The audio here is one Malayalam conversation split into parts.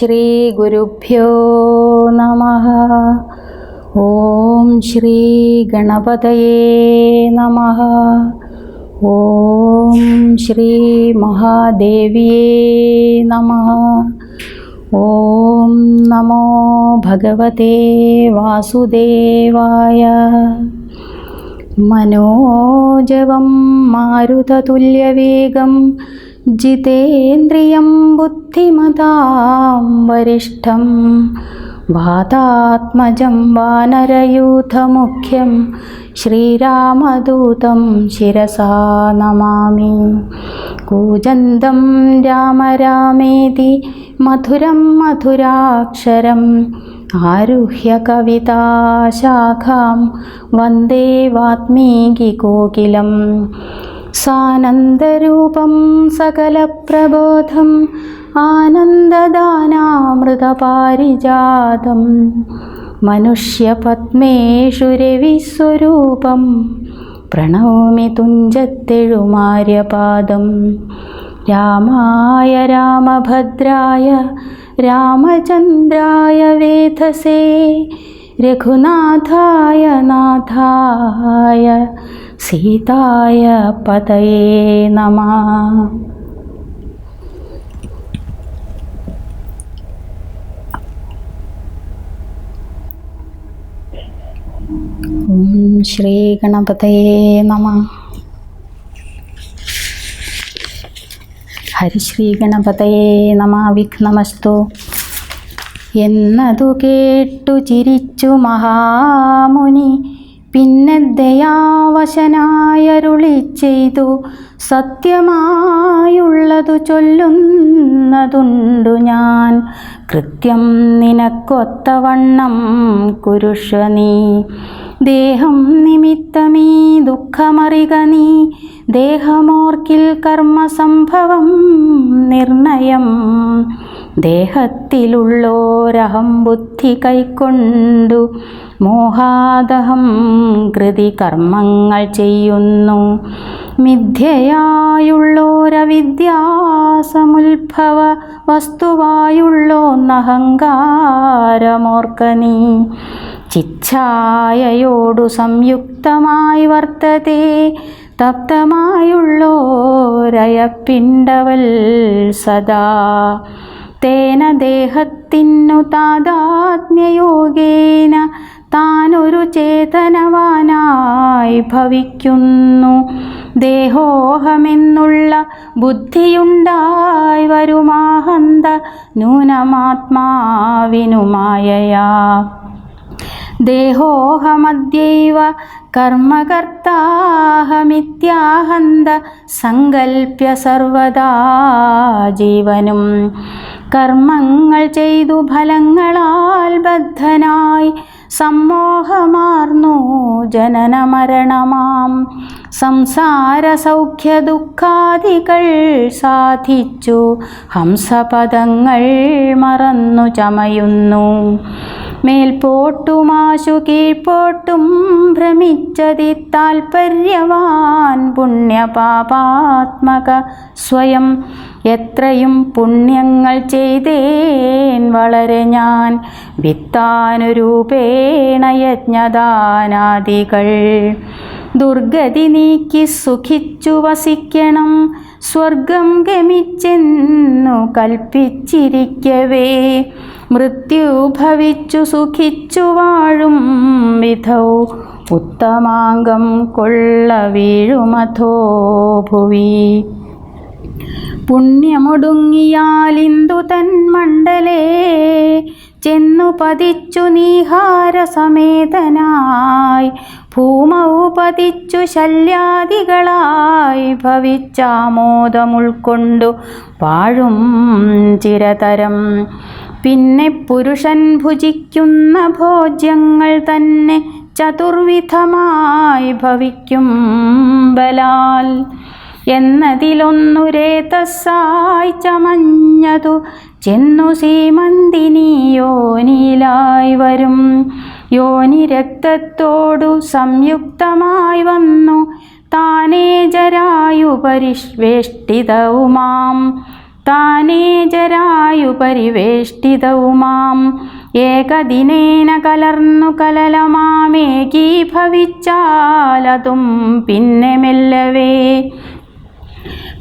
ശ്രീഗുരുഭ്യോ നമ. ഓം ശ്രീ ഗണപതയേ നമ. ഓം ശ്രീ മഹാദേവിയേ നമ. ഓം നമോ ഭഗവതേ വാസുദേവായ. മനോജവം മാരുതതുല്യവേഗം ജിതേന്ദ്രിയം ബുദ്ധിമതാം വരിഷ്ഠം വാതാത്മജം വാനരയൂഥമുഖ്യം ശ്രീരാമദൂതം ശിരസാ നമാമി കൂജന്തം രാമ രാമേതി മധുരം മധുരാക്ഷരം ആരുഹ്യ കവിതാശാഖാം വന്ദേ വാത്മീകികോകിലം സാനന്ദരൂപം സകലപ്രബോധം ആനന്ദദാനാമൃതപാരിജാതം മനുഷ്യപത്മേഷു രവിസ്വരൂപം പ്രണൗമി തുഞ്ചത്തെഴുമാര്യപാദം. രാമായ രാമഭദ്രായ രാമചന്ദ്രായ വേധസേ रघुनाथाय नाथाय सीताय पतये नमः। श्रीगणपतये नमः। हरिश्रीगणपतये नमः। विघ्नमस्तु। എന്നതു കേട്ടു ചിരിച്ചു മഹാമുനി പിന്നെ ദയാവശനായരുളി ചെയ്തു സത്യമായുള്ളതു ചൊല്ലുന്നതുണ്ടു ഞാൻ. കൃത്യം നിനക്കൊത്തവണ്ണം കുരുഷ നീ. ദേഹം നിമിത്തമീ ദുഃഖമറിക നീ. ദേഹമോർക്കിൽ കർമ്മസംഭവം നിർണയം. ദേഹത്തിലുള്ളോരഹം ബുദ്ധി കൈക്കൊണ്ടു മോഹാദഹം കൃതി കർമ്മങ്ങൾ ചെയ്യുന്നു. മിഥ്യയായുള്ളോരവിദ്യാസമുത്ഭവ വസ്തുവായുള്ളോന്നഹങ്കാരമോർക്ക നീ ചിച്ഛായയോടു സംയുക്തമായി വർത്തത്തെ തപ്തമായുള്ളോരയപ്പിണ്ടവൽ സദാ. തേന ദേഹത്തിനു താതാത്മ്യയോഗേന താനൊരു ചേതനവാനായി ഭവിക്കുന്നു. ദേഹോഹമെന്നുള്ള ബുദ്ധിയുണ്ടായി വരുമാഹന്ത നൂനമാത്മാവിനുമായയാ ദേഹോഹമദ്യൈവ കർമ്മകർത്താഹമിത്യാഹന്ത സങ്കൽപ്യ സർവദാ ജീവനും. കർമ്മങ്ങൾ ചെയ്തു ഫലങ്ങളാൽ ബദ്ധനായി സമ്മോഹമാർന്നു ജനനമരണമാം. സംസാര സൗഖ്യ ദുഃഖാദികൾ സാധിച്ചു. ഹംസപദങ്ങൾ മറന്നു ചമയുന്നു. മേൽപോട്ടുമാശു കീഴ്പോട്ടും ഭ്രമിച്ചതി താൽപര്യവാൻ പുണ്യപാപാത്മക സ്വയം. എത്രയും പുണ്യങ്ങൾ ചെയ്തേൻ വളരെ ഞാൻ. വിത്താനുരൂപേണ യജ്ഞദാനാദികൾ. ദുർഗതി നീക്കി സുഖിച്ചു വസിക്കണം. സ്വർഗം ഗമിച്ചെന്നു കൽപ്പിച്ചിരിക്കവേ. മൃത്യു ഭവിച്ചു സുഖിച്ചു വാഴും വിധൗ. ഉത്തമാംഗം കൊള്ള വീഴുമഥോ ഭുവി. പുണ്യമൊടുങ്ങിയാലിന്ദു തന്മണ്ഡലേ ചെന്നു പതിച്ചു നീഹാരസമേതനായി. ഭൂമൗ പതിച്ചു ശല്യാദികളായി. ഭവിച്ചാമോദമുൾക്കൊണ്ടു വാഴും ചിരതരം. പിന്നെ പുരുഷൻ ഭുജിക്കുന്ന ഭോജ്യങ്ങൾ തന്നെ ചതുർവിധമായി ഭവിക്കും ബലാൽ. എന്നതിലൊന്നു തസ്സായി ചമഞ്ഞതു. ചെന്നു സീമന്തിനി വരും. യോനി രക്തത്തോടു സംയുക്തമായി വന്നു. താനേ ജരായു പരിഷ്വേഷ്ടിതവുമാം താനേ ജരായു പരിവേഷ്ടിതവുമാം ഏകദിനേന കലർന്നു കലലമാമേകീഭവിച്ചാലതും പിന്നെ മെല്ലവേ.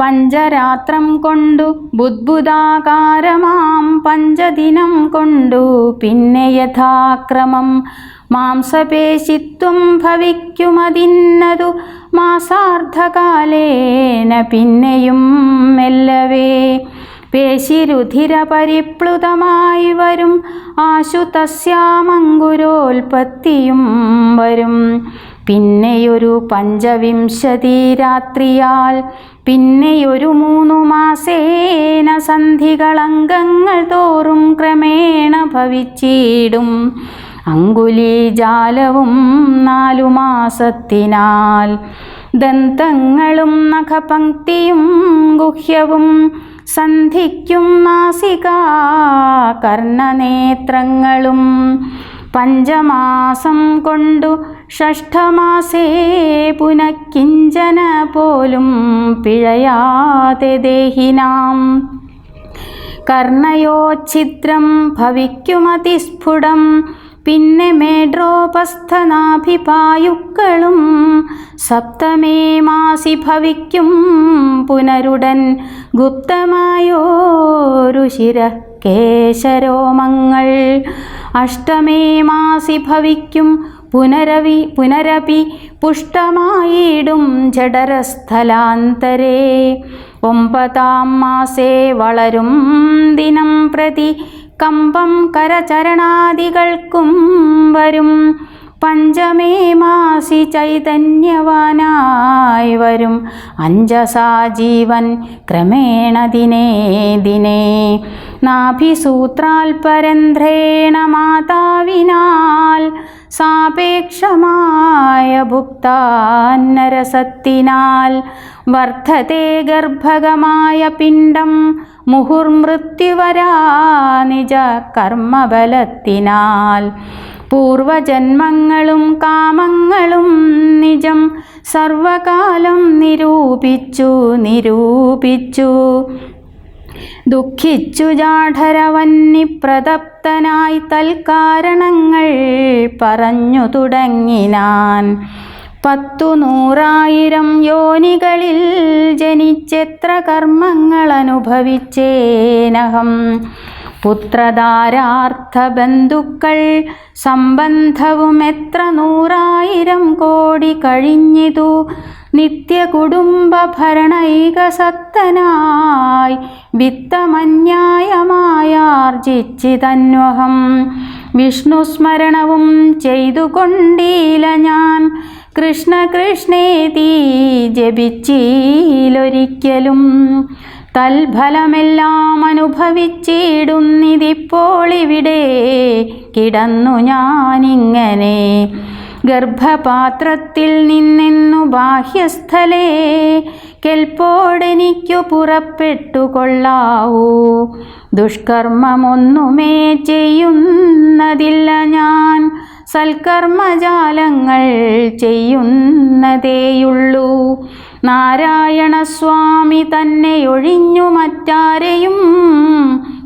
പഞ്ചരാത്രം കൊണ്ടു ബുദ്ബുദാകാരമാം പഞ്ചദിനം കൊണ്ടു. പിന്നെ യഥാക്രമം മാംസപേശിത്വം ഭവിക്കുമതിന്നതു മാസാർദ്ധകാലേന പിന്നെയും മെല്ലവേ. പേശിരുധിര പരിപ്ലുതമായി വരും ആശുതസ്യാമങ്കുരോൽപത്തിയും വരും. പിന്നെയൊരു പഞ്ചവിംശതി രാത്രിയാൽ പിന്നെയൊരു മൂന്നു മാസേന സന്ധികളംഗങ്ങൾ തോറും ക്രമേണ ഭവിച്ചിടും. അങ്കുലീജാലവും നാലു മാസത്തിനാൽ ദന്തങ്ങളും നഖപങ്ക്തിയും ഗുഹ്യവും സന്ധിക്കും നാസിക കർണനേത്രങ്ങളും പഞ്ചമാസം കൊണ്ടു ഷഷ്ഠമാസേ പുനഃക്കിഞ്ചന പോലും പിഴയാതെ ദേഹിനാം. കർണയോച്ഛിദ്രം ഭവിക്കുമതിസ്ഫുടം പിന്നെ മേഡ്രോപസ്ഥനാഭിപായുക്കളും സപ്തമേ മാസി ഭവിക്കും പുനരുടൻ ഗുപ്തമായോരു ശിര. കേശരോമങ്ങൾ. അഷ്ടമേ മാസി ഭവിക്കും പുനരവി പുനരപി പുഷ്ടമായിടും ജഡരസ്ഥലാന്തരേ. ഒമ്പതാം മാസേ വളരും ദിനം പ്രതി കമ്പം കരചരണാദികൾക്കും വരും. പഞ്ചമേ മാസി ചൈതന്യവാനായി വരും. അഞ്ചസാ ജീവൻ ക്രമേണ ദിനേ ദിനേ. നാഭിസൂത്രാൽ പരന്ധ്രേണ മാതാവിനാൽ സാപേക്ഷമായ ഭുക്താന്നരസത്തിനാൽ വർദ്ധത്തെ ഗർഭകമായ പിണ്ഡം മുഹുർമൃത്യുവരാ നിജ കർമ്മബലത്തിനാൽ. പൂർവജന്മങ്ങളും കാമങ്ങളും നിജം സർവകാലം നിരൂപിച്ചു നിരൂപിച്ചു. ദുഃഖിച്ചു ജാഠരവന്നി പ്രതപ്തനായി തൽക്കാരണങ്ങൾ പറഞ്ഞു തുടങ്ങിനാൻ പത്തു നൂറായിരം യോനികളിൽ ജനിച്ചെത്ര കർമ്മങ്ങൾ അനുഭവിച്ചേനഹം പുത്രധാരാർത്ഥ ബന്ധുക്കൾ സംബന്ധവും എത്ര നൂറായിരം കോടി കഴിഞ്ഞിതു. നിത്യ കുടുംബ ഭരണൈകസത്തനായി വിത്തമന്യായമായാർജിച്ചിതന്വഹം. വിഷ്ണുസ്മരണവും ചെയ്തുകൊണ്ടീല ഞാൻ. കൃഷ്ണ കൃഷ്ണേതി ജപിച്ചീലൊരിക്കലും. തൽഫലമെല്ലാം അനുഭവിച്ചിടുന്നിതിപ്പോൾ ഇവിടെ കിടന്നു ഞാനിങ്ങനെ ഗർഭപാത്രത്തിൽ നിന്നെന്നു ബാഹ്യസ്ഥലേ കെൽപ്പോടെനിക്കു പുറപ്പെട്ടു കൊള്ളാവൂ ദുഷ്കർമ്മമൊന്നുമേ ചെയ്യുന്നതില്ല ഞാൻ. സൽക്കർമ്മജാലങ്ങൾ ചെയ്യുന്നതേയുള്ളൂ. നാരായണസ്വാമി തന്നെ ഒഴിഞ്ഞു മറ്റാരെയും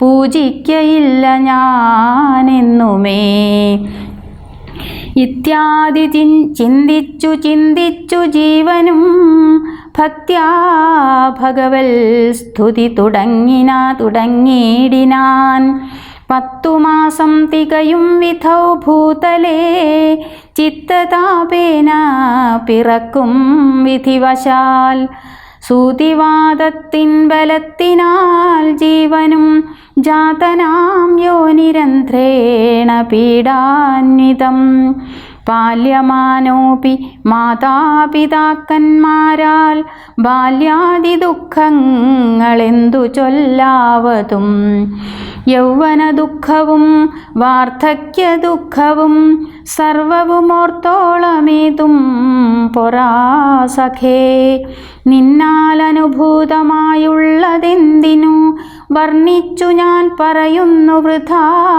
പൂജിക്കയില്ല ഞാനെന്നുമേ. ഇത്യാദി ചിന്തിച്ചു ചിന്തിച്ചു ജീവനും ഭക്ത്യാ ഭഗവൽ സ്തുതി തുടങ്ങിനാ തുടങ്ങിയിടിനാൻ. പത്തു മാസം തികയും വിധൗ ഭൂതലേ ചിത്തതാപേന പിറക്കും വിധിവശാൽ. സൂതിവാദത്തിൻ ബലത്തിനാൽ ജീവനും ജാതനാം യോനിരന്ധ്രേണ പീഡാന്വിതം. പാല്യമാനോപി മാതാപിതാക്കന്മാരാൽ ബാല്യാദി ദുഃഖങ്ങളെന്തു ചൊല്ലാവതും? യൗവന ദുഃഖവും വാർദ്ധക്യ ദുഃഖവും സർവവുമോർത്തോളമേതും പൊറാസഖേ നിന്നാലനുഭൂതമായുള്ളതെന്തിനു? വർണിച്ചു ഞാൻ പറയുന്നു വൃഥാ